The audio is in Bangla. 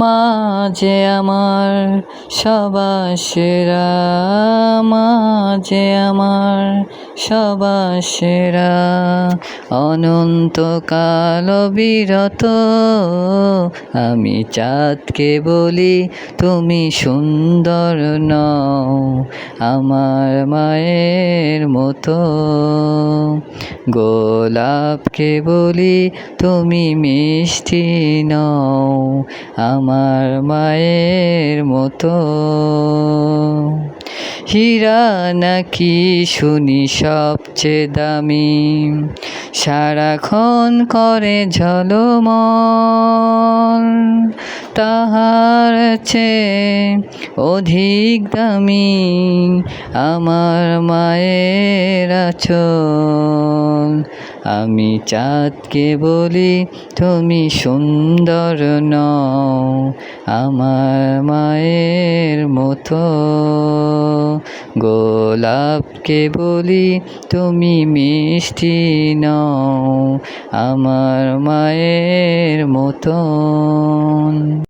মা যে আমার সবার সেরা মা যে আমার সবার সেরা অনন্তকাল বিরত। আমি চাঁদকে বলি, তুমি সুন্দর নও, আমার মায়ের মতো। গোলাপকে বলি তুমি মিষ্টি নও আমার মায়ের মতো। হীরা নাকি শুনি সবচেয়ে দামি। সারাক্ষণ করে ঝলমল, তাহার চেয়ে অধিক দামি আমার মায়ের আচল আমি চাঁদকে বলি, তুমি সুন্দর নও। আমার মায়ের মতো। গোলাপকে বলি তুমি মিষ্টি নও আমার মায়ের মতন।